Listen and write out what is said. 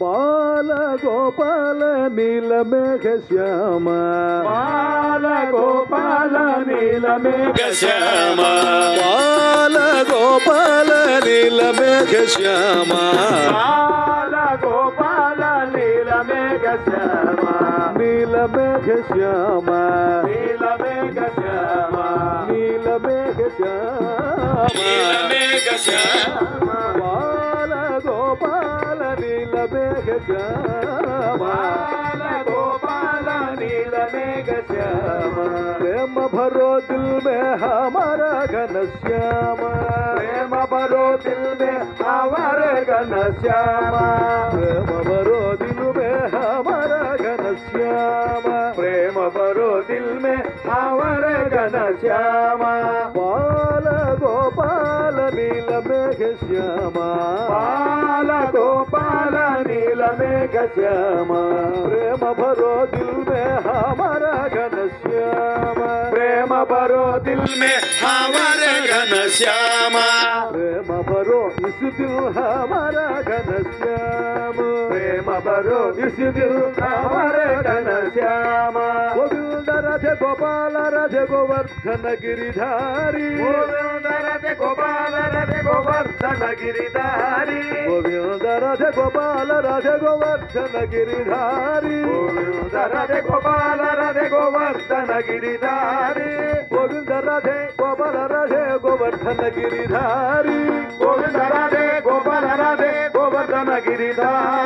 బాల గోపాల నీలమేఘ శ్యామ బాల గోపాల నీలమేఘ శ్యామ బాల గోపాల నీలమేఘ శ్యామ బాల గోపాల నీలమేఘ శ్యామ నీలమేఘ శ్యామ నీలమేఘ శ్యామ నీలమేఘ శ్యామ నీలమేఘ శ్యామ మేఘ శ్యామాల గోపాల నీల మేఘ శ్యామ ప్రేమ భరో దిల్ మే హమారా ఘన శ్యామ. ప్రేమ భరో దిల్ మే హమారా ఘన శ్యామ. ప్రేమ భరో దిల్ మే హమారా ఘన శ్యామ. ప్రేమ భరో దిల్ మే హమారా ఘన శ్యామ. బాల గోపాల నీల మేఘ శ్యామ మేఘ శ్యామ ప్రేమ భరో దిల్ మే హమర ఘన శ్యామ ప్రేమ భరో దిల్ మే హమర ఘన శ్యామ ప్రేమ భరో ఇస్ దిల్ హమర ఘన శ్యామ ప్రేమ భరో ఇస్ దిల్ హమర ఘన శ్యామ గోవింద రథ గోపాల రథ గోవర్ధన గిరిధారి గోపాల రథ గోవర్ధన గోవర్ధన గిరిధారి గోవింద రథ గోపాల రథ గోవర్ధన గిరిధారి గోవింద రథ గోపాల రథ గోవర్ధన గిరిధారి గోవింద రథే గోపాల రథే గోవర్ధన గిరిధారి గోవింద రథే గోపాల రథే గోవర్ధన గిరిధారి